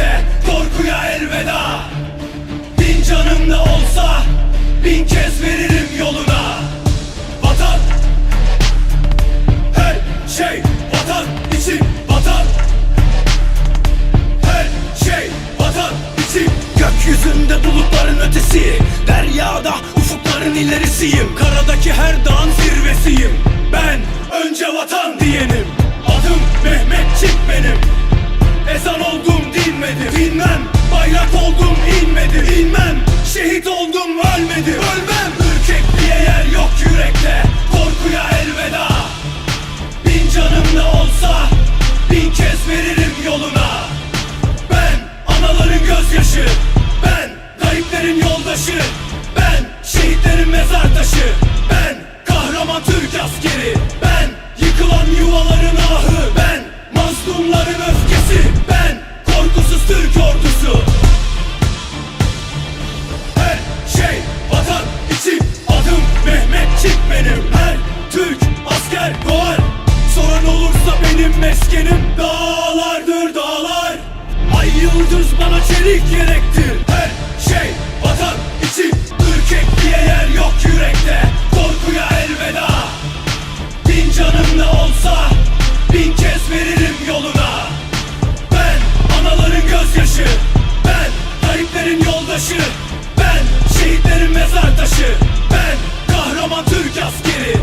birlikte korkuya elveda. Bin canım da olsa bin kez veririm yoluna. Vatan Her şey vatan için vatan. Her şey vatan için. Gökyüzünde bulutların ötesi Deryada ufukların ilerisiyim. Karadaki her dağın zirvesiyim. Ben önce vatan diyenim. Adım Mehmetçik benim. Ezan oldu dinmedim Dinmem bayrak oldum inmedim İnmem. Şehit oldum ölmedim Ölmem. Ürkekliğe yer yok yürekte. Korkuya elveda. Bin canım ne olsa bin kez veririm yoluna. Ben anaların gözyaşı Ben gariplerin yoldaşı Ben şehitlerin mezar taşı Türk ordusu. Her şey vatan için. Adım Mehmetçik benim. Her Türk asker doğar. Soran olursa benim meskenim Dağlardır dağlar. Ay yıldız bana çelik gerektir taşı Ben kahraman Türk askeri